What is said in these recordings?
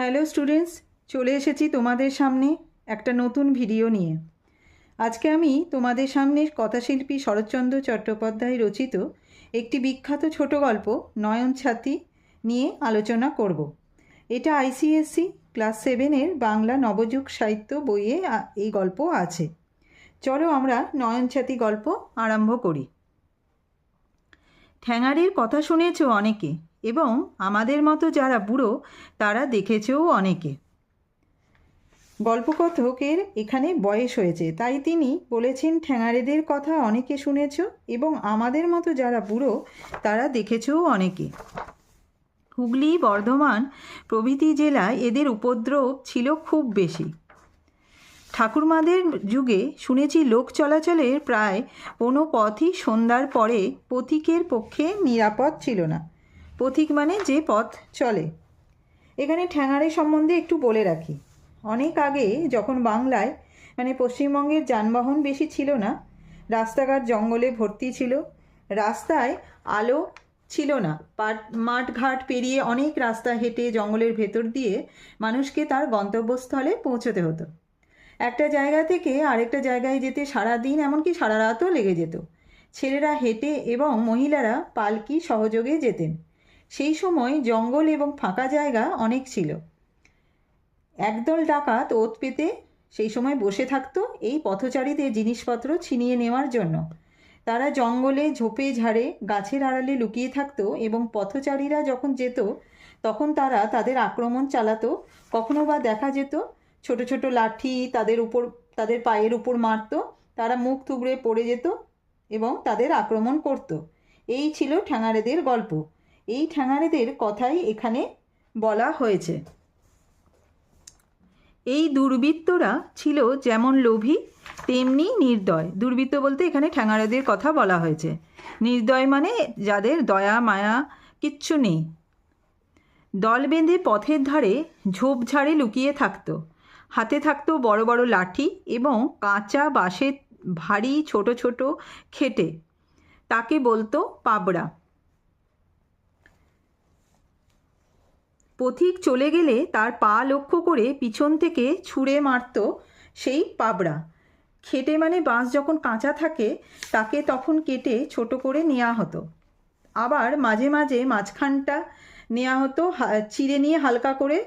Hello students, চলে এসেছি তোমাদের সামনে একটা নতুন ভিডিও নিয়ে। আজকে আমি তোমাদের সামনে কথাশিল্পী শরৎচন্দ্র চট্টোপাধ্যায় রচিত একটি বিখ্যাত ছোট গল্প, নয়ন ছাতি, নিয়ে আলোচনা করব। এটা আইসিএসসি ক্লাস সেভেনের বাংলা নবযুগ সাহিত্য বইয়ে এই গল্প আছে। চলো আমরা নয়ন ছাতি গল্প আরম্ভ করি। ঠ্যাঙারির কথা শুনেছ অনেকে? এবং আমাদের মতো যারা বুড়ো, তারা দেখেছেও অনেকে। গল্পকথকের এখানে বয়স হয়েছে, তাই তিনি বলেছেন, ঠ্যাঙারেদের কথা অনেকে শুনেছ এবং আমাদের মতো যারা বুড়ো, তারা দেখেছেও অনেকে। হুগলি, বর্ধমান প্রভৃতি জেলায় এদের উপদ্রব ছিল খুব বেশি। ঠাকুরমাদের যুগে শুনেছি, লোক চলাচলের প্রায় কোনো পথই সন্ধ্যার পরে পথিকের পক্ষে নিরাপদ ছিল না। পথিক মানে যে পথ চলে। এখানে ঠ্যাঙারে সম্বন্ধে একটু বলে রাখি। অনেক আগে যখন বাংলায় মানে পশ্চিমবঙ্গের যানবাহন বেশি ছিল না, রাস্তাঘাট জঙ্গলে ভর্তি ছিল, রাস্তায় আলো ছিল না মাঠঘাট পেরিয়ে অনেক রাস্তা হেঁটে জঙ্গলের ভেতর দিয়ে মানুষকে তার গন্তব্যস্থলে পৌঁছতে হতো। একটা জায়গা থেকে আরেকটা জায়গায় যেতে সারা দিন এমনকি সারা রাতও লেগে যেত। ছেলেরা হেঁটে এবং মহিলারা পালকি সহযোগে যেতেন। সেই সময় জঙ্গল এবং ফাঁকা জায়গা অনেক ছিল। একদল ডাকাত ওত পেতে সেই সময় বসে থাকতো এই পথচারীদের জিনিসপত্র ছিনিয়ে নেওয়ার জন্য। তারা জঙ্গলে ঝোপে ঝাড়ে গাছের আড়ালে লুকিয়ে থাকতো এবং পথচারীরা যখন যেত, তখন তারা তাদের আক্রমণ চালাতো, কখনো বা দেখা যেত, ছোট ছোট লাঠি তাদের উপর, তাদের পায়ের উপর মারতো, তারা মুখ থুবড়ে পড়ে যেত এবং তাদের আক্রমণ করত। এই ছিল ঠ্যাঙারেদের গল্প। এই ঠ্যাঙারেদের কথাই এখানে বলা হয়েছে। এই দুর্বৃত্তরা ছিল যেমন লোভী, তেমনি নির্দয়। দুর্বৃত্ত বলতে এখানে ঠ্যাঙারেদের কথা বলা হয়েছে। নির্দয় মানে যাদের দয়া, মায়া কিচ্ছু নেই। দল বেঁধে পথের ধারে ঝোপঝাড়ে লুকিয়ে থাকত। হাতে থাকত বড় বড় লাঠি এবং কাঁচা বাঁশের ভারী ছোট ছোট খেটে। তাকে বলতো পাবড়া। পথিক চলে গেলে তার পা লক্ষ্য করে পিছন থেকে ছুঁড়ে মারত সেই পাবড়া। খেটে মানে বাঁশ যখন কাঁচা থাকে, তাকে তখন কেটে ছোট করে নেওয়া হতো। আবার মাঝে মাঝে মাঝখানটা নেওয়া হতো চিড়ে নিয়ে হালকা করে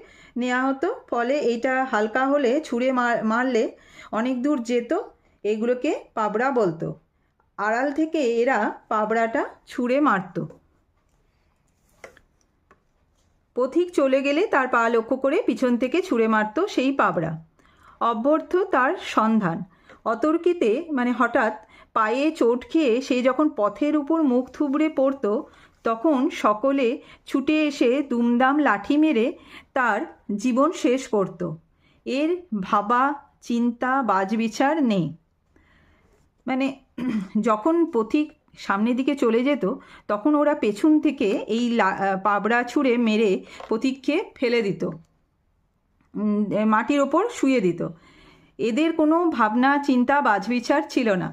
নেওয়া হতো, ফলে এটা হালকা হলে ছুঁড়ে মারলে অনেক দূর যেত, এগুলোকে পাবড়া বলতো। আড়াল থেকে এরা পাবড়াটা ছুঁড়ে মারতো। পথিক চলে গেলে তার পা লক্ষ্য করে পিছন থেকে ছুঁড়ে মারত সেই পাবড়া। অভ্যর্থ তার সন্ধান। অতর্কিতে মানে হঠাৎ পায়ে চোট খেয়ে সে যখন পথের উপর মুখ থুবড়ে পড়তো, তখন সকলে ছুটে এসে দুমদাম লাঠি মেরে তার জীবন শেষ করত। এর ভাবা, চিন্তা, বাজবিচার নেই। মানে যখন পথিক সামনের দিকে চলে যেত, তখন ওরা পেছন থেকে এই পাবড়া ছুঁড়ে মেরে পথিককে ফেলে দিত। মাটির ওপর শুয়ে দিত। এদের কোনো ভাবনা, চিন্তা, বাজবিচার ছিল না।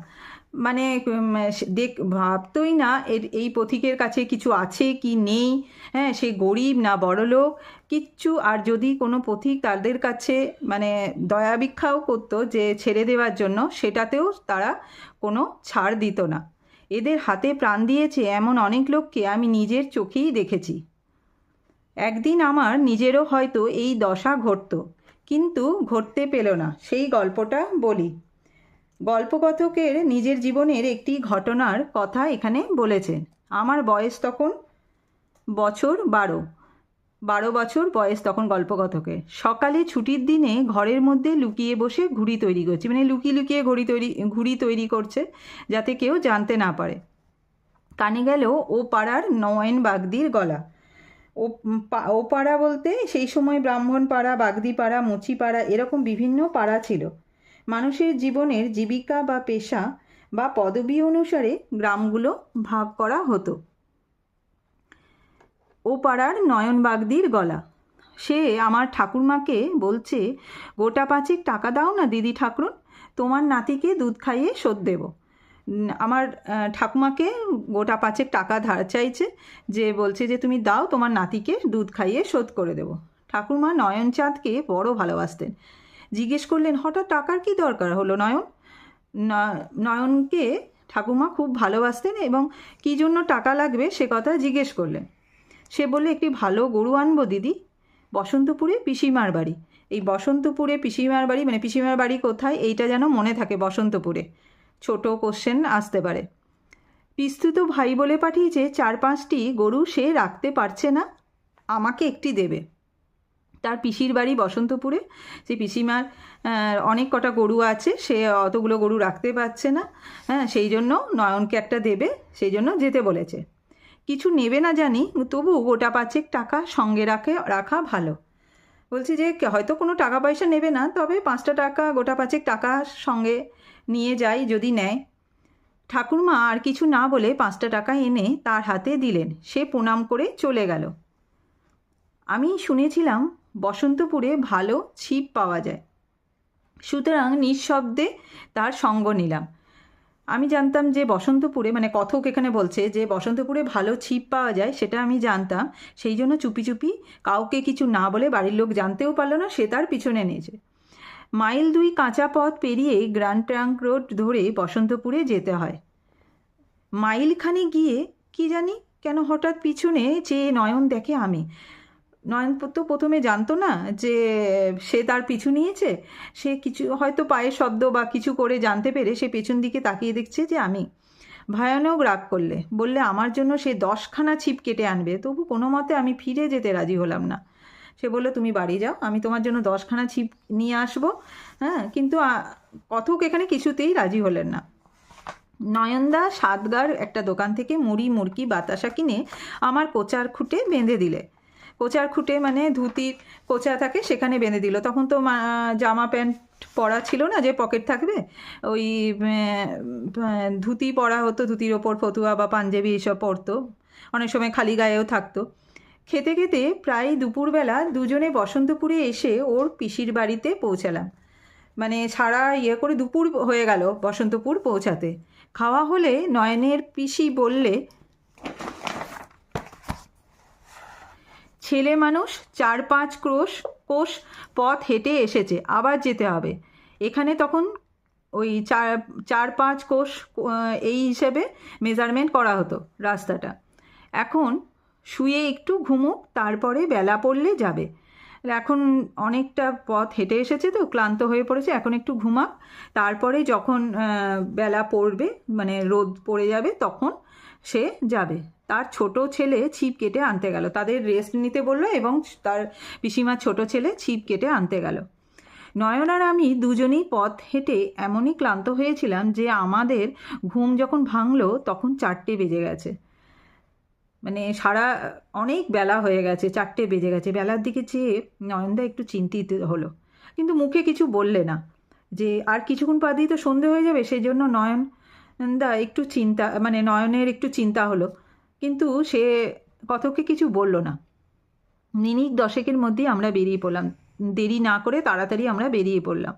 মানে দেখ, ভাবতই না এর, এই পথিকের কাছে কিছু আছে কি নেই। হ্যাঁ সে গরিব না বড়লোক কিচ্ছু। আর যদি কোনো পথিক তাদের কাছে মানে দয়া ভিক্ষাও করতো যে ছেড়ে দেওয়ার জন্য, সেটাতেও তারা কোনো ছাড় দিত না। এদের হাতে প্রাণ দিয়েছে এমন অনেক লোককে আমি নিজের চোখেই দেখেছি। একদিন আমার নিজেরও হয়তো এই দশা ঘটত, কিন্তু ঘটতে পেল না, সেই গল্পটা বলি। গল্পকথকের নিজের জীবনের একটি ঘটনার কথা এখানে বলেছেন আমার বয়স তখন বছর বারো। বারো বছর বয়স তখন গল্পকথকের। সকালে ছুটির দিনে ঘরের মধ্যে লুকিয়ে বসে ঘুড়ি তৈরি করছে। মানে লুকিয়ে লুকিয়ে ঘড়ি তৈরি, ঘুড়ি তৈরি করছে যাতে কেউ জানতে না পারে। কানে গেল ও পাড়ার নয়ন বাগদির গলা। ও পা- ও পাড়া বলতে সেই সময় ব্রাহ্মণ পাড়া, বাগদি পাড়া, মুচি পাড়া এরকম বিভিন্ন পাড়া ছিল। মানুষের জীবনের জীবিকা বা পেশা বা পদবি অনুসারে গ্রামগুলো ভাগ করা হতো। ও পাড়ার নয়ন বাগদির গলা। সে আমার ঠাকুরমাকে বলছে, গোটা পাঁচেক টাকা দাও না দিদি ঠাকুরন, তোমার নাতিকে দুধ খাইয়ে শোধ দেব। আমার ঠাকুমাকে গোটা পাঁচেক টাকা ধার চাইছে, যে বলছে যে তুমি দাও তোমার নাতিকে দুধ খাইয়ে শোধ করে দেবো। ঠাকুরমা নয়নচাঁদকে বড় ভালোবাসতেন। জিজ্ঞেস করলেন, হঠাৎ টাকার কি দরকার হলো নয়ন? নয়নকে ঠাকুমা খুব ভালোবাসতেন এবং কী জন্য টাকা লাগবে সে কথা জিজ্ঞেস করলেন। সে বললে একটি ভালো গরু আনব, দিদি। বসন্তপুরে পিসিমার বাড়ি। এই বসন্তপুরে পিসিমার বাড়ি মানে পিসিমার বাড়ি কোথায়? এইটা যেন মনে থাকে বসন্তপুরে। ছোট কোশ্চেন আসতে পারে। পিস্তুত ভাই বলে পাঠিয়েছে, চার পাঁচটি গরু সে রাখতে পারছে না, আমাকে একটি দেবে। তার পিসির বাড়ি বসন্তপুরে। সেই পিসিমার অনেক কটা গরু আছে, সে অতগুলো গরু রাখতে পারছে না। হ্যাঁ সেই জন্য নয়নকে একটা দেবে, সেই জন্য যেতে বলেছে। কিছু নেবে না জানি তবু গোটা পাঁচেক টাকা সঙ্গে রাখে, রাখা ভালো। বলছি যে হয়তো কোনো টাকা পয়সা নেবে না, তবে পাঁচটা টাকা, গোটা পাঁচেক টাকা সঙ্গে নিয়ে যাই যদি নেয়। ঠাকুরমা আর কিছু না বলে পাঁচটা টাকা এনে তার হাতে দিলেন। সে প্রণাম করে চলে গেল। আমি শুনেছিলাম বসন্তপুরে ভালো ছিপ পাওয়া যায়। সুতরাং নিঃশব্দে তার সঙ্গ নিলাম। আমি জানতাম যে বসন্তপুরে মানে কথক এখানে বলছে যে বসন্তপুরে ভালো ছিপ পাওয়া যায়, সেটা আমি জানতাম। সেই জন্য চুপি চুপি কাউকে কিছু না বলে বাড়ির লোক জানতেও পারল না, সে তার পিছনে নিয়েছে মাইল দুই কাঁচা পথ পেরিয়ে গ্র্যান্ড ট্রাঙ্ক রোড ধরে বসন্তপুরে যেতে হয়। মাইলখানে গিয়ে, কি জানি, কেন হঠাৎ পিছনে যে নয়ন দেখে আমি। নয়ন তো প্রথমে জানতো না যে সে তার পিছু নিয়েছে? সে কিছু হয়তো পায়ের শব্দ বা কিছু করে জানতে পেরে সে পেছন দিকে তাকিয়ে দেখছে যে আমি। ভয়ানক রাগ করলে। বললে, আমার জন্য সে দশখানা ছিপ কেটে আনবে, তবু কোনো মতে আমি ফিরে যেতে রাজি হলাম না। সে বলল, তুমি বাড়ি যাও, আমি তোমার জন্য দশখানা ছিপ নিয়ে আসব। হ্যাঁ কিন্তু কথক এখানে কিছুতেই রাজি হলেন না। নয়নদা সাতগার একটা দোকান থেকে মুড়ি মুরকি বাতাসা কিনে আমার কোচার খুঁটে বেঁধে দিলে। কোচার খুঁটে মানে ধুতির কোচা থাকে, সেখানে বেঁধে দিল। তখন তো জামা প্যান্ট পরা ছিল না যে পকেট থাকবে? ওই ধুতি পরা হতো, ধুতির ওপর ফতুয়া বা পাঞ্জাবি এসব পরতো। অনেক সময় খালি গায়েও থাকতো। খেতে খেতে প্রায় দুপুরবেলা দুজনে বসন্তপুরে এসে ওর পিসির বাড়িতে পৌঁছালাম। মানে সারা ইয়ে করে দুপুর হয়ে গেল বসন্তপুর পৌঁছাতে। খাওয়া হলে নয়নের পিসি বললে ছেলে মানুষ, চার পাঁচ ক্রোশ, কোষ, পথ হেঁটে এসেছে, আবার যেতে হবে। এখানে তখন ওই চার চার পাঁচ কোষ এই হিসেবে মেজারমেন্ট করা হতো রাস্তাটা। এখন শুয়ে একটু ঘুমুক, তারপরে বেলা পড়লে যাবে। এখন অনেকটা পথ হেঁটে এসেছে তো, ক্লান্ত হয়ে পড়েছে, এখন একটু ঘুমাক। তারপরে যখন বেলা পড়বে মানে রোদ পড়ে যাবে, তখন সে যাবে। তার ছোট ছেলে ছিপ কেটে আনতে গেল। তাদের রেস্ট নিতে বলল এবং তার পিসিমার ছোট ছেলে ছিপ কেটে আনতে গেল। নয়ন আর আমি দুজনেই পথ হেঁটে এমনই ক্লান্ত হয়েছিলাম যে আমাদের ঘুম যখন ভাঙলো তখন চারটে বেজে গেছে। মানে সারা অনেক বেলা হয়ে গেছে, চারটে বেজে গেছে। বেলার দিকে চেয়ে নয়নদা একটু চিন্তিত হলো। কিন্তু মুখে কিছু বললে না যে, আর কিছুক্ষণ বাদেই তো সন্ধে হয়ে যাবে? সেই জন্য নয়ন দা একটু চিন্তা মানে নয়নের একটু চিন্তা হলো। কিন্তু সে কথকে কিছু বলল না। মিনিট দশেকের মধ্যেই আমরা বেরিয়ে পড়লাম। দেরি না করে তাড়াতাড়ি আমরা বেরিয়ে পড়লাম।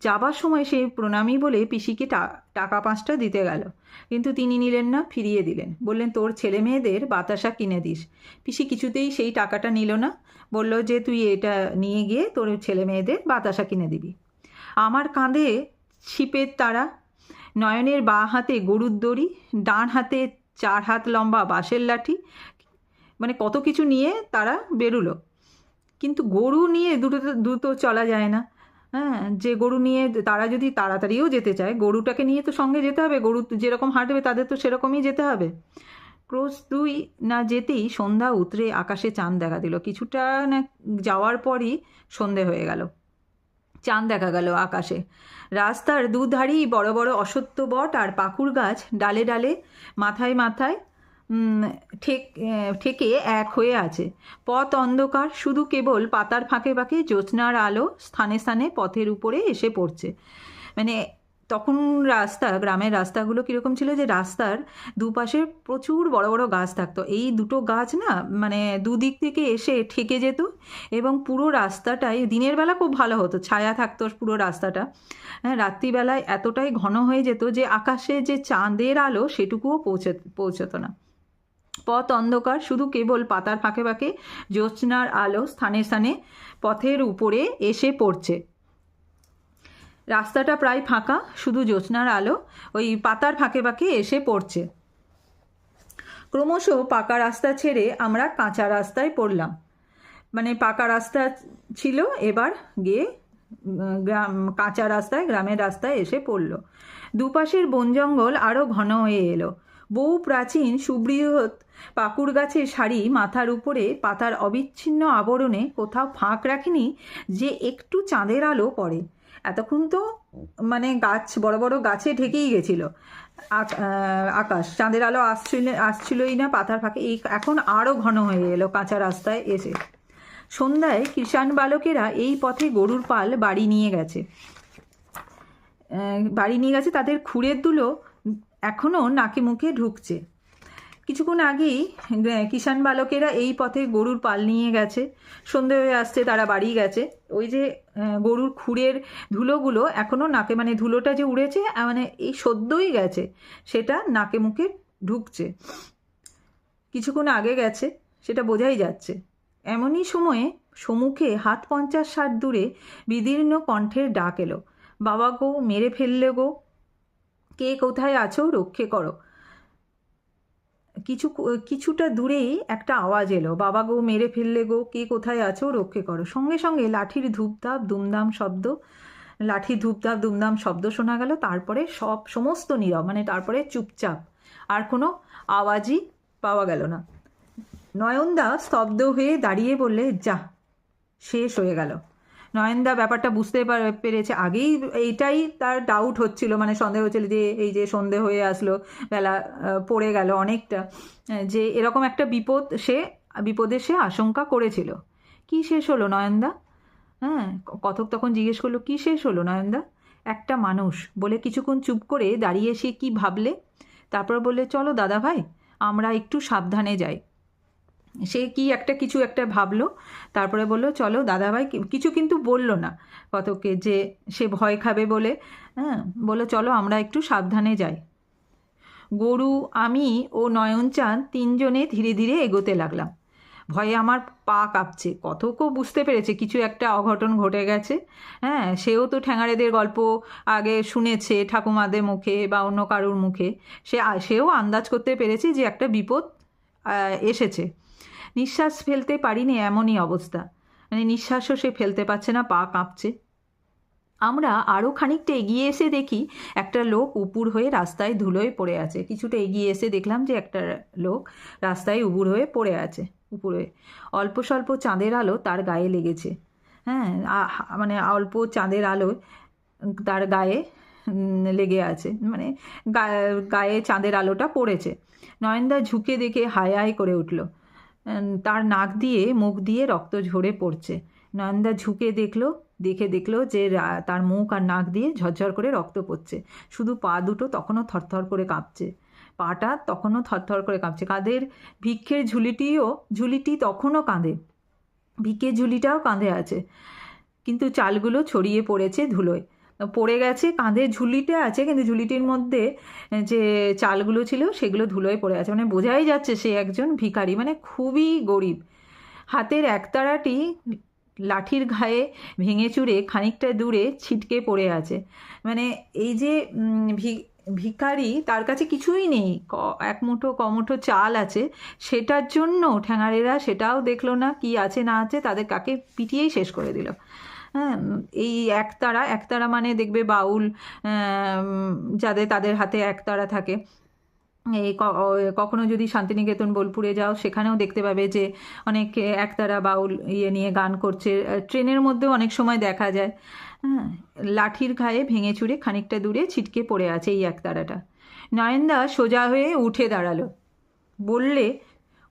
যাবার সময় সে প্রণামী বলে পিসিকে টাকা পাঁচটা দিতে গেল। কিন্তু তিনি নিলেন না, ফিরিয়ে দিলেন। বললেন, তোর ছেলে মেয়েদের বাতাসা কিনে দিস। পিসি কিছুতেই সেই টাকাটা নিল না। বলল যে, তুই এটা নিয়ে গিয়ে তোর ছেলে মেয়েদের বাতাসা কিনে দিবি। আমার কাঁধে ছিপের তারা, নয়নের বাঁ হাতে গরুর দড়ি, ডান হাতে চার হাত লম্বা বাঁশের লাঠি মানে কত কিছু নিয়ে তারা বেরুলো। কিন্তু গরু নিয়ে দুটো দ্রুত চলা যায় না। হ্যাঁ যে গরু নিয়ে তারা যদি তাড়াতাড়িও যেতে চায়, গরুটাকে নিয়ে তো সঙ্গে যেতে হবে, গরু যেরকম হাঁটবে তাদের তো সেরকমই যেতে হবে। ক্রোশ দুই না যেতেই সন্ধ্যা উতরে আকাশে চাঁদ দেখা দিল। কিছুটা না যাওয়ার পরই সন্ধে হয়ে গেল। চাঁদ দেখা গেল আকাশে। রাস্তার দুধারেই বড় বড় অসত্য বট আর পাকুর গাছ ডালে ডালে, মাথায় মাথায় ঠেক ঠেকে এক হয়ে আছে। পথ অন্ধকার, শুধু কেবল পাতার ফাঁকে ফাঁকে জ্যোৎস্নার আলো স্থানে স্থানে পথের উপরে এসে পড়ছে। মানে তখন রাস্তা, গ্রামের রাস্তাগুলো কীরকম ছিল যে রাস্তার দুপাশে প্রচুর বড় বড় গাছ থাকতো। এই দুটো গাছ না মানে দুদিক থেকে এসে ঠেকে যেত এবং পুরো রাস্তাটাই, দিনের বেলা খুব ভালো হতো, ছায়া থাকতো পুরো রাস্তাটা। হ্যাঁ রাত্রিবেলায় এতটাই ঘন হয়ে যেত যে আকাশে যে চাঁদের আলো সেটুকুও পৌঁছে, পৌঁছতো না। পথ অন্ধকার, শুধু কেবল পাতার ফাঁকে ফাঁকে জ্যোৎস্নার আলো স্থানে স্থানে পথের উপরে এসে পড়ছে। রাস্তাটা প্রায় ফাঁকা, শুধু জ্যোৎস্নার আলো, ওই পাতার ফাঁকে ফাঁকে এসে পড়ছে। ক্রমশ পাকা রাস্তা ছেড়ে আমরা কাঁচা রাস্তায় পড়লাম। মানে পাকা রাস্তা ছিল, এবার গিয়ে গ্রাম, কাঁচা রাস্তায়, গ্রামের রাস্তায় এসে পড়ল। দুপাশের বন জঙ্গল আরও ঘন হয়ে এলো। বহু প্রাচীন সুবৃহৎ পাকুড় গাছের শাড়ি মাথার উপরে পাতার অবিচ্ছিন্ন আবরণে কোথাও ফাঁক রাখেনি যে একটু চাঁদের আলো পড়ে। এতক্ষণ তো মানে গাছ, বড় বড় গাছে ঢেকেই গেছিল। আক- আকাশ। চাঁদের আলো আসছিল, আসছিলই না পাতার ফাঁকে। এই এখন আরও ঘন হয়ে এলো কাঁচা রাস্তায় এসে। সন্ধ্যায় কিষাণ বালকেরা এই পথে গরুর পাল বাড়ি নিয়ে গেছে। বাড়ি নিয়ে গেছে, তাদের খুঁড়ের দুলো এখনও নাকে মুখে ঢুকছে। কিছুক্ষণ আগেই কিষাণ বালকেরা এই পথে গরুর পাল নিয়ে গেছে। সন্ধে হয়ে আসছে, তারা বাড়ি গেছে। ওই যে গরুর খুঁড়ের ধুলোগুলো এখনও নাকে মানে ধুলোটা যে উড়েছে মানে এই সদ্যই গেছে, সেটা নাকে মুখে ঢুকছে। কিছুক্ষণ আগে গেছে, সেটা বোঝাই যাচ্ছে। এমনই সময়ে সমুখে হাত পঞ্চাশ ষাট দূরে বিদীর্ণ কণ্ঠের ডাক এলো। বাবা গো, মেরে ফেললে গো। কে কোথায় আছো? রক্ষে করো। কিছু কিছুটা দূরেই একটা আওয়াজ এলো। বাবা গো, মেরে ফেললে গো, কে কোথায় আছো? রক্ষে করো। সঙ্গে সঙ্গে লাঠির ধূপধাপ, দুমদাম শব্দ, লাঠির ধূপধাপ, দুমদাম শব্দ শোনা গেল। তারপরে সব, সমস্ত নীরব মানে তারপরে চুপচাপ, আর কোনো আওয়াজই পাওয়া গেল না। নয়নদা স্তব্ধ হয়ে দাঁড়িয়ে বললে, যা, শেষ হয়ে গেল। নয়নদা ব্যাপারটা বুঝতে পেরেছে। আগেই এইটাই তার ডাউট হচ্ছিল মানে সন্দেহ হচ্ছিল যে এই যে সন্ধে হয়ে আসলো, বেলা পড়ে গেল অনেকটা যে এরকম একটা বিপদ সে, বিপদের সে আশঙ্কা করেছিল। কি শেষ হলো নয়নদা? হ্যাঁ কথক তখন জিজ্ঞেস করল, কি শেষ হলো নয়নদা? একটা মানুষ। বলে কিছুক্ষণ চুপ করে দাঁড়িয়ে সে কি ভাবলে? তারপর বললে, চলো দাদা ভাই, আমরা একটু সাবধানে যাই। সে কি একটা কিছু একটা ভাবলো, তারপরে বলল, চলো দাদাভাই। কিছু কিন্তু বলল না কতকে যে সে ভয় খাবে বলে। হ্যাঁ বলল, চলো আমরা একটু সাবধানে যাই। গরু, আমি ও নয়নচাঁদ তিনজনে ধীরে ধীরে এগোতে লাগলাম। ভয়ে আমার পা কাঁপছে, কতকও বুঝতে পেরেছে কিছু একটা অঘটন ঘটে গেছে। হ্যাঁ সেও তো ঠ্যাঙাড়েদের গল্প আগে শুনেছে ঠাকুমাদের মুখে বা অন্য কারুর মুখে। সে সেও আন্দাজ করতে পেরেছে যে একটা বিপদ এসেছে। নিঃশ্বাস ফেলতে পারিনি এমনই অবস্থা। মানে নিঃশ্বাসও সে ফেলতে পারছে না, পা কাঁপছে। আমরা আরও খানিকটা এগিয়ে এসে দেখি একটা লোক উপুর হয়ে রাস্তায় ধুলোয় পড়ে আছে। কিছুটা এগিয়ে এসে দেখলাম যে একটা লোক রাস্তায় উপুর হয়ে পড়ে আছে, উপরে অল্প স্বল্প চাঁদের আলো তার গায়ে লেগেছে। হ্যাঁ মানে অল্প চাঁদের আলো তার গায়ে লেগে আছে। মানে গায়ে চাঁদের আলোটা পড়েছে। নয়নদা ঝুঁকে দেখে হায় হায় করে উঠল। তার নাক দিয়ে, মুখ দিয়ে রক্ত ঝরে পড়ছে। নয়নদা ঝুঁকে দেখল, দেখে দেখল যে তার মুখ আর নাক দিয়ে ঝরঝর করে রক্ত পড়ছে। শুধু পা দুটো তখনও থরথর করে কাঁপছে। পাটা তখনও থরথর করে কাঁপছে। কাঁধের ভিক্ষের ঝুলিটিও, ঝুলিটি তখনও কাঁধে। ভিক্ষের ঝুলিটাও কাঁধে আছে। কিন্তু চালগুলো ছড়িয়ে পড়েছে ধুলোয়। পড়ে গেছে, কাঁধে ঝুলিটা আছে, কিন্তু ঝুলিটির মধ্যে যে চালগুলো ছিল সেগুলো ধুলোয় পড়ে আছে। মানে বোঝাই যাচ্ছে সে একজন ভিখারি মানে খুবই গরিব। হাতের একতারাটি লাঠির ঘায়ে ভেঙে চুরে খানিকটা দূরে ছিটকে পড়ে আছে। মানে এই যে ভিখারি তার কাছে কিছুই নেই। এক মুঠো কমুঠো চাল আছে। সেটার জন্য ঠ্যাঙাড়েরা সেটাও দেখল না, কি আছে না আছে তাদের কাকে পিটিয়েই শেষ করে দিল। হ্যাঁ এই একতারা একতারা মানে দেখবে বাউল যাদের, তাদের হাতে একতারা থাকে। এই কখনো যদি শান্তিনিকেতন, বোলপুরে যাও, সেখানেও দেখতে পাবে যে অনেক একতারা বাউল ইয়ে নিয়ে গান করছে। ট্রেনের মধ্যেও অনেক সময় দেখা যায়। হ্যাঁ লাঠির ঘায়ে ভেঙে চুরে খানিকটা দূরে ছিটকে পড়ে আছে এই একতারাটা। নয়নদা সোজা হয়ে উঠে দাঁড়াল। বললে,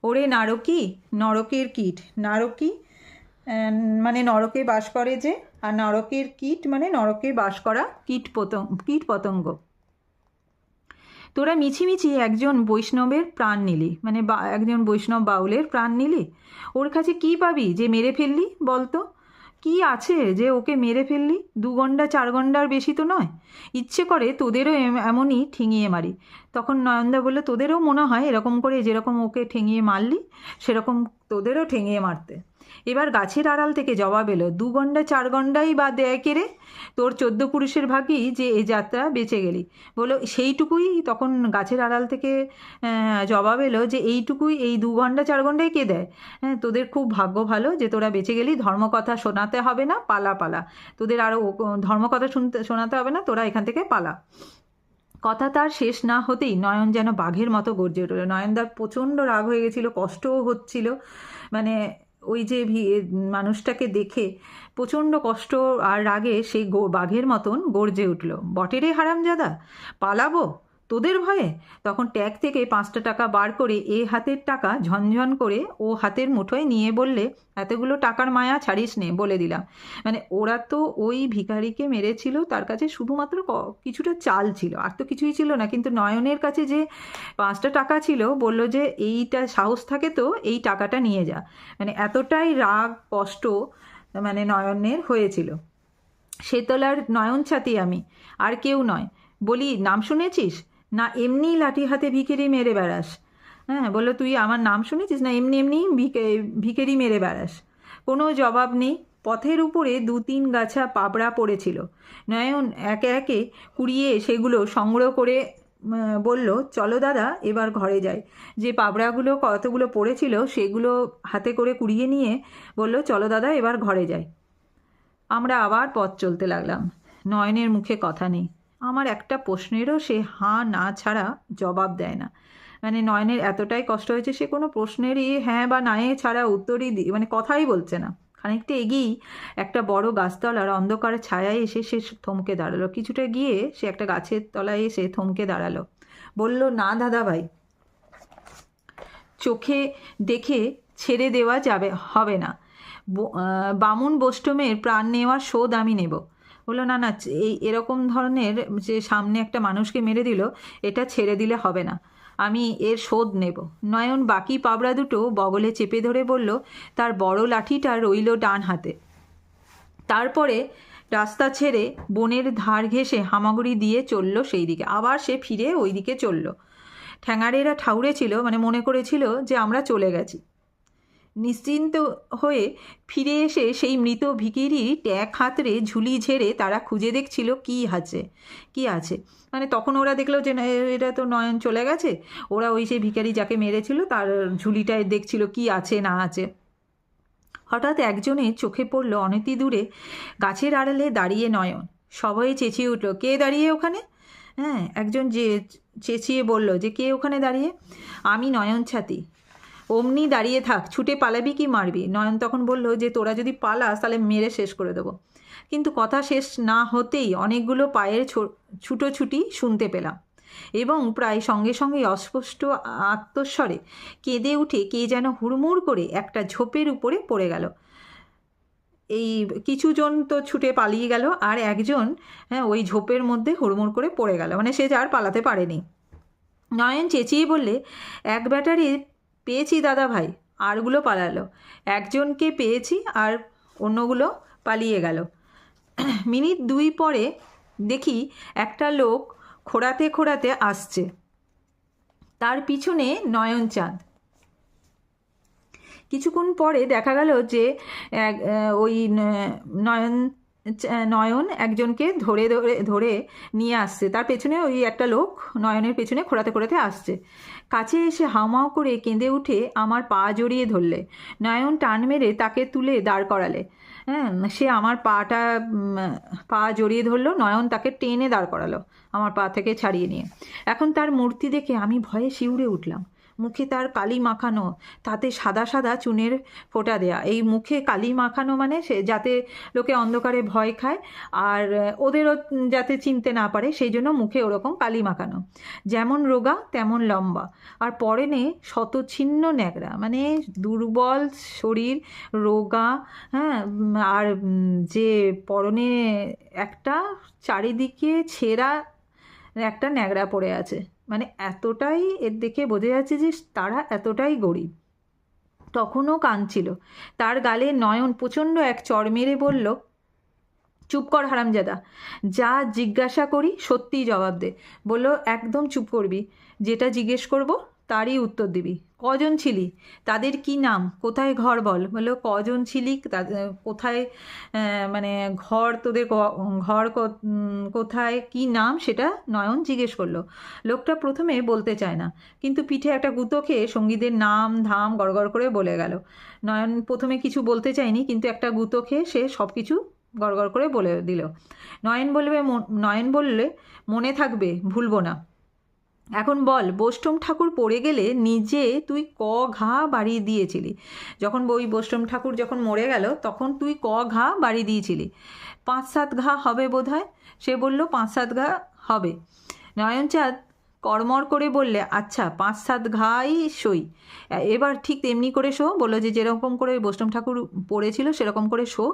ওরে নারকী, নরকের কীট, নারকী মানে নরকে বাস করে যে, আর নরকের কীট মানে নরকে বাস করা কীট পতঙ্গ কীট পতঙ্গ। তোরা মিছিমিছি একজন বৈষ্ণবের প্রাণ নিলি মানে একজন বৈষ্ণব বাউলের প্রাণ নিলি। ওর কাছে কি পাবি যে মেরে ফেললি বলতো? কি আছে যে ওকে মেরে ফেললি? দু গন্ডা চার গন্ডার বেশি তো নয়। ইচ্ছে করে তোদেরও এম- এমনই ঠেঙিয়ে মারি। তখন নয়নদা বলল, তোদেরও মনে হয় এরকম করে যেরকম ওকে ঠেঙিয়ে মারলি, সেরকম তোদেরও ঠেঙিয়ে মারতে। এবার গাছের আড়াল থেকে জবাব এলো, দু গন্ডা, চার গন্ডাই বা দেয় কেড়ে তোর চোদ্দ পুরুষের ভাগই যে এই যাত্রা বেঁচে গেলি। বলো সেইটুকুই? তখন গাছের আড়াল থেকে জবাব এলো যে, এইটুকুই, এই দু ঘণ্টা চার ঘন্টায় কে দেয়? হ্যাঁ তোদের খুব ভাগ্য ভালো যে তোরা বেঁচে গেলি, ধর্মকথা শোনাতে হবে না, পালা পালা। তোদের আরও ধর্মকথা শুনতে, শোনাতে হবে না, তোরা এখান থেকে পালা। কথা তার শেষ না হতেই নয়ন যেন বাঘের মতো গর্জে উঠল। নয়নদার প্রচণ্ড রাগ হয়ে গেছিল, কষ্টও হচ্ছিল। মানে ওই যে মানুষটাকে দেখে প্রচণ্ড কষ্ট আর রাগে সেই বাঘের মতন গর্জে উঠল। বটেরে হারামজাদা, পালাবো? তোদের ভয়ে? তখন ট্যাগ থেকে পাঁচটা টাকা বার করে এ হাতের টাকা ঝনঝন করে ও হাতের মুঠোয় নিয়ে বললে, এতগুলো টাকার মায়া ছাড়িস নে, বলে দিলাম। মানে ওরা তো ওই ভিখারিকে মেরেছিল, তার কাছে শুধুমাত্র কিছুটা চাল ছিল। আর তো কিছুই ছিল না, কিন্তু নয়নের কাছে যে পাঁচটা টাকা ছিল, বলল যে, এইটা সাহস থাকে তো, এই টাকাটা নিয়ে যা। মানে এতটাই রাগ, কষ্ট মানে নয়নের হয়েছিল। সেতলার নয়ন ছাতি আমি, আর কেউ নয়। বলি, নাম শুনেছিস? না এমনি লাঠি হাতে ভিখেরি মেরে বেড়াস। হ্যাঁ বলল, তুই আমার নাম শুনেছিস? না, এমনি এমনি ভিখেরি মেরে বেড়াস। কোনো জবাব নেই। পথের উপরে দু তিন গাছা পাবড়া পড়েছিল। নয়ন একে একে কুড়িয়ে সেগুলো সংগ্রহ করে বলল, চলো দাদা, এবার ঘরে যাই। যে পাবড়াগুলো কতগুলো পড়েছিল, সেগুলো হাতে করে কুড়িয়ে নিয়ে বলল, চলো দাদা, এবার ঘরে যাই। আমরা আবার পথ চলতে লাগলাম। নয়নের মুখে কথা নেই। আমার একটা প্রশ্নেরও সে হাঁ না ছাড়া জবাব দেয় না। মানে নয়নের এতটাই কষ্ট হয়েছে, সে কোনো প্রশ্নেরই হ্যাঁ বা নায়ে ছাড়া উত্তরই মানে কথাই বলছে না। খানিকটা এগিয়েই একটা বড় গাছতলার অন্ধকার ছায়ায় এসে সে থমকে দাঁড়াল। কিছুটা গিয়ে সে একটা গাছের তলায় এসে থমকে দাঁড়াল। বলল, না দাদা ভাই, চোখে দেখে ছেড়ে দেওয়া যাবে, হবে না। বামুন বৈষ্ণবের প্রাণ নেওয়ার শোধ আমি নেব। বলল না না এই এরকম ধরনের যে সামনে একটা মানুষকে মেরে দিল, এটা ছেড়ে দিলে হবে না। আমি এর শোধ নেব। নয়ন বাকি পাবড়া দুটো বগলে চেপে ধরে বলল, তার বড় লাঠিটা রইল ডান হাতে। তারপরে রাস্তা ছেড়ে বনের ধার ঘেঁষে হামাগুড়ি দিয়ে চলল সেই দিকে আবার সে ফিরে ওই দিকে চলল। ঠ্যাঙাড়েরা ঠাউরে ছিল মানে মনে করেছিল যে আমরা চলে গেছি। নিশ্চিন্ত হয়ে ফিরে এসে সেই মৃত ভিকিরি ট্যাক হাতড়ে ঝুলি ঝেড়ে তারা খুঁজে দেখছিল কি আছে কি আছে। মানে তখন ওরা দেখল যে এটা তো নয়ন চলে গেছে। ওরা ওই সেই ভিখারি যাকে মেরেছিল, তার ঝুলিটায় দেখছিল কি আছে, না আছে। হঠাৎ একজনের চোখে পড়ল অনতি দূরে, গাছের আড়ালে দাঁড়িয়ে নয়ন। সবাই চেঁচিয়ে উঠল, কে দাঁড়িয়ে ওখানে? হ্যাঁ একজন যে চেঁচিয়ে বলল যে, কে ওখানে দাঁড়িয়ে? আমি নয়ন ছাতি অমনি দাঁড়িয়ে থাক, ছুটে পালাবি কি মারবি? নয়ন তখন বলল, যে তোরা যদি পালাস, তাহলে মেরে শেষ করে দেবো। কিন্তু কথা শেষ না হতেই অনেকগুলো পায়ের ছুটোছুটি শুনতে পেলাম এবং প্রায় সঙ্গে সঙ্গে অস্পষ্ট আত্মস্বরে কেঁদে উঠে কে যেন হুড়মুড় করে একটা ঝোপের উপরে পড়ে গেল। এই কিছুজন তো ছুটে পালিয়ে গেল আর একজন হ্যাঁ ওই ঝোপের মধ্যে হুড়মুড় করে পড়ে গেল। মানে সে আর পালাতে পারেনি। নয়ন চেঁচিয়ে বললে, এক ব্যাটারি পেয়েছি দাদা ভাই, আরগুলো পালালো। একজনকে পেয়েছি আর অন্যগুলো পালিয়ে গেল। মিনিট দুই পরে দেখি একটা লোক খোড়াতে খোড়াতে আসছে। তার পিছনে নয়ন চাঁদ। কিছুক্ষণ পরে দেখা গেল যে ওই নয়ন নয়ন একজনকে ধরে ধরে ধরে নিয়ে আসছে। তার পেছনে ওই একটা লোক নয়নের পেছনে খোঁড়াতে খোঁড়াতে আসছে। কাছে এসে হাউমাউ করে কেঁদে উঠে আমার পা জড়িয়ে ধরলে। নয়ন টান মেরে তাকে তুলে দাঁড় করালে। হ্যাঁ সে আমার পাটা পা জড়িয়ে ধরলো, নয়ন তাকে টেনে দাঁড় করালো আমার পা থেকে ছাড়িয়ে নিয়ে। এখন তার মূর্তি দেখে আমি ভয়ে শিউরে উঠলাম। মুখে তার কালি মাখানো, তাতে সাদা সাদা চুনের ফোঁটা দেয়া। এই মুখে কালি মাখানো মানে সে যাতে লোকে অন্ধকারে ভয় খায় আর ওদেরও যাতে চিনতে না পারে, সেই জন্য মুখে ওরকম কালি মাখানো। যেমন রোগা, তেমন লম্বা। আর পরনে শতছিন্ন ন্যাকড়া মানে দুর্বল শরীর, রোগা হ্যাঁ আর যে পরনে একটা চারিদিকে ছেঁড়া একটা ন্যাকড়া পড়ে আছে। মানে এতটাই এর দেখে বোঝা যাচ্ছে যে তারা এতটাই গরিব। তখনও কাঁদছিল। তার গালে নয়ন প্রচণ্ড এক চর মেরে বলল, চুপ কর হারামজাদা, যা জিজ্ঞাসা করি সত্যিই জবাব দে। বলল, একদম চুপ করবি। যেটা জিজ্ঞেস করব তারই উত্তর দিবি। কজন ছিলি? তাদের কি নাম? কোথায় ঘর বল? বলল, কজন ছিলি? কোথায় মানে ঘর তোদের ঘর কোথায়, কি নাম সেটা নয়ন জিজ্ঞেস করল। লোকটা প্রথমে বলতে চায় না, কিন্তু পিঠে একটা গুঁতো খেয়ে সঙ্গীদের নাম ধাম গড়গড় করে বলে গেল। নয়ন প্রথমে কিছু বলতে চায়নি, কিন্তু একটা গুঁতো খেয়ে সে সব কিছু গড়গড় করে বলে দিল। নয়ন বলবে নয়ন বললে, মনে থাকবে, ভুলবো না। এখন বল, বৈষ্ণব ঠাকুর পড়ে গেলে নিজে তুই ক ঘা বাড়ি দিয়েছিলি। যখন ওই বৈষ্ণব ঠাকুর যখন মরে গেল, তখন তুই ক ঘা বাড়ি দিয়েছিলি। পাঁচ সাত ঘা হবে বোধহয়? সে বলল, পাঁচ সাত ঘা হবে। নয়নচাঁদ কড়মড় করে বললে আচ্ছা পাঁচ সাত ঘাই সই। এবার ঠিক তেমনি করে শো, বলল যে যেরকম করে বৈষ্ণব ঠাকুর পড়েছিল, সেরকম করে শো।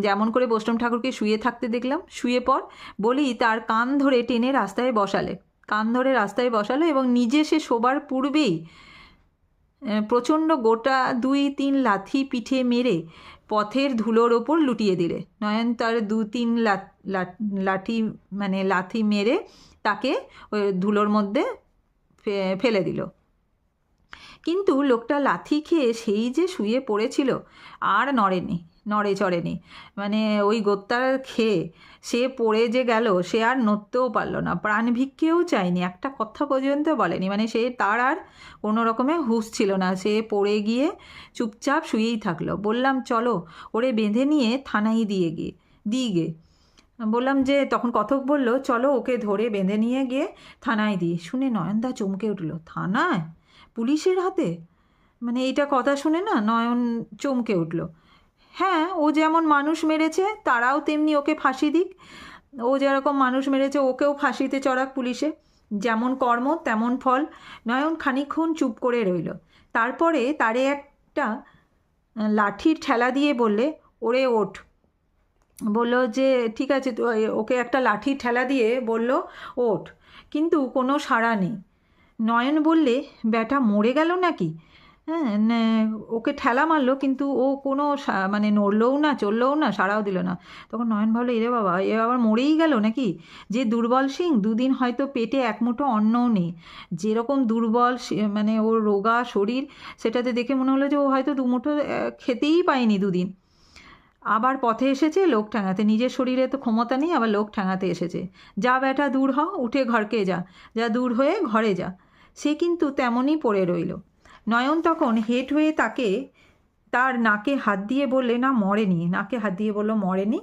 যেমন করে বৈষ্ণব ঠাকুরকে শুয়ে থাকতে দেখলাম, শুয়ে পর বলি, তার কান ধরে টেনে রাস্তায় বসালে। কান ধরে রাস্তায় বসালো এবং নিজে সে শোবার পূর্বেই প্রচণ্ড গোটা দুই তিন লাথি পিঠে মেরে পথের ধুলোর ওপর লুটিয়ে দিলে। নয়ন তার দু তিন লাঠি মানে লাথি মেরে তাকে ওই ধুলোর মধ্যে ফেলে দিল। কিন্তু লোকটা লাথি খেয়ে সেই যে শুয়ে পড়েছিল আর নড়েনি। নড়ে চড়েনি। মানে ওই গোত্তার খেয়ে সে পড়ে যে গেল, সে আর নড়তেও পারল না। প্রাণ ভিক্ষেও চায়নি। একটা কথা পর্যন্ত বলেনি। মানে সে, তার আর কোনো রকমে হুঁশ ছিল না। সে পড়ে গিয়ে চুপচাপ শুয়েই থাকল। বললাম, চলো, ওরে বেঁধে নিয়ে থানায় দিয়ে গিয়ে দিই গে। বললাম যে, তখন কথক বলল, চলো, ওকে ধরে বেঁধে নিয়ে গিয়ে থানায় দিই শুনে নয়নদা চমকে উঠল, থানায়? পুলিশের হাতে? মানে এইটা কথা শুনে না নয়ন চমকে উঠল। হ্যাঁ ও যেমন মানুষ মেরেছে, তারাও তেমনি ওকে ফাঁসি দিক। ও যেরকম মানুষ মেরেছে, ওকেও ফাঁসিতে চড়াক পুলিশে। যেমন কর্ম, তেমন ফল। নয়ন খানিকক্ষণ চুপ করে রইল। তারপরে তারে একটা লাঠির ঠেলা দিয়ে বললে, ওরে ওঠ। বলল যে, ঠিক আছে ওকে একটা লাঠির ঠেলা দিয়ে বলল, ওঠ। কিন্তু কোনো সাড়া নেই। নয়ন বললে, ব্যাটা মরে গেল নাকি? হ্যাঁ ওকে ঠেলা মারলো, কিন্তু ও কোনো মানে নড়লও না, চললেও না, সাড়াও দিল না। তখন নয়ন ভাবলো, এরে বাবা, এ আবার মরেই গেল নাকি? যে দুর্বল সিং, দুদিন হয়তো পেটে এক মুঠো অন্নও নেই। যেরকম দুর্বল মানে ওর রোগা শরীর, সেটাতে দেখে মনে হলো যে ও হয়তো দুমুঠো খেতেই পায়নি দুদিন। আবার পথে এসেছে, লোক ঠ্যাঙাতে নিজের শরীরে তো ক্ষমতা নেই, আবার লোক ঠ্যাঙাতে এসেছে। যা বেটা দূর হ, উঠে ঘরকে যা। যা দূর হয়ে ঘরে যা। সে কিন্তু তেমনই পড়ে রইল। নয়ন তখন হেট হয়ে তাকে, তার নাকে হাত দিয়ে বললে, না, মরেনি। নাকে হাত দিয়ে বলল, মরেনি?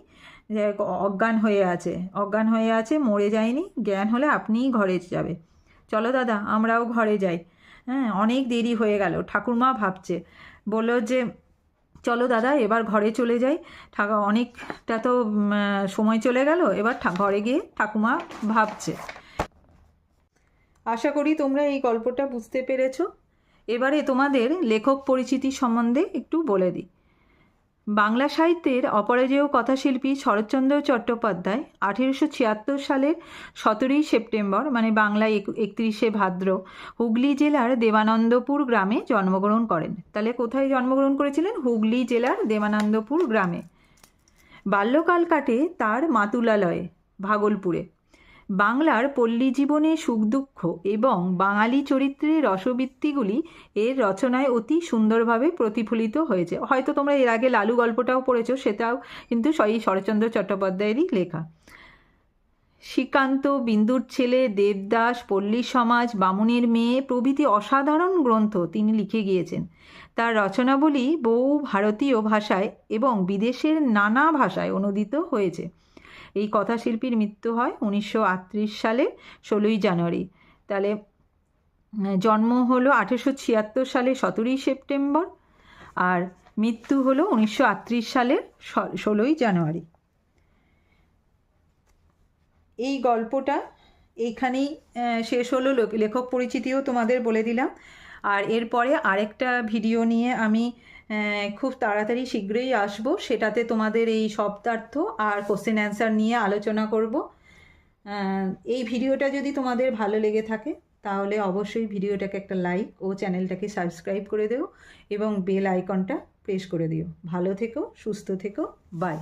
যে অজ্ঞান হয়ে আছে, অজ্ঞান হয়ে আছে, মরে যায়নি। জ্ঞান হলে আপনিই ঘরে যাবে। চলো দাদা, আমরাও ঘরে যাই। হ্যাঁ অনেক দেরি হয়ে গেল। ঠাকুরমা ভাবছে, বলল যে, চলো দাদা, এবার ঘরে চলে যাই। ঠাকুর, অনেকটা তো সময় চলে গেল, এবার ঘরে গিয়ে ঠাকুমা ভাবছে। আশা করি তোমরা এই গল্পটা বুঝতে পেরেছ। এবারে তোমাদের লেখক পরিচিতি সম্বন্ধে একটু বলে দিই। বাংলা সাহিত্যের অপরাজেয় কথাশিল্পী শরৎচন্দ্র চট্টোপাধ্যায় আঠেরোশো ছিয়াত্তর সালের সতেরোই সেপ্টেম্বর মানে বাংলা একত্রিশে ভাদ্র, হুগলি জেলার দেবানন্দপুর গ্রামে জন্মগ্রহণ করেন। তাহলে কোথায় জন্মগ্রহণ করেছিলেন? হুগলি জেলার দেবানন্দপুর গ্রামে। বাল্যকাল কাটে তার মাতুলালয়ে, ভাগলপুরে। বাংলার পল্লী জীবনে সুখ দুঃখ এবং বাঙালি চরিত্রের রসবৃত্তিগুলি এর রচনায় অতি সুন্দরভাবে প্রতিফলিত হয়েছে। হয়তো তোমরা এর আগে লালু গল্পটাও পড়েছো, সেটাও কিন্তু এই শরৎচন্দ্র চট্টোপাধ্যায়েরই লেখা। শ্রীকান্ত, বিন্দুর ছেলে, দেবদাস, পল্লী সমাজ, বামুনের মেয়ে প্রভৃতি অসাধারণ গ্রন্থ তিনি লিখে গিয়েছেন। তার রচনাবলী বহু ভারতীয় ভাষায় এবং বিদেশের নানা ভাষায় অনুদিত হয়েছে। এই কথাশিল্পীর মৃত্যু হয় উনিশশো আটত্রিশ সালে ষোলোই জানুয়ারি। তাহলে জন্ম হলো আঠেরোশো ছিয়াত্তর সালে সতেরোই সেপ্টেম্বর আর মৃত্যু হলো উনিশশো আটত্রিশ সালের ষোলোই জানুয়ারি। এই গল্পটা এইখানেই শেষ হলো। লেখক পরিচিতিও তোমাদের বলে দিলাম। আর এরপরে আরেকটা ভিডিও নিয়ে আমি খুব তাড়াতাড়ি শীঘ্রই আসব। সেটাতে তোমাদের এই শব্দার্থ আর কোশ্চেন অ্যান্সার নিয়ে আলোচনা করব। এই ভিডিওটা যদি তোমাদের ভালো লেগে থাকে, তাহলে অবশ্যই ভিডিওটাকে একটা লাইক ও চ্যানেলটাকে সাবস্ক্রাইব করে দিও এবং বেল আইকনটা প্রেস করে দিও। ভালো থেকো, সুস্থ থেকো বাই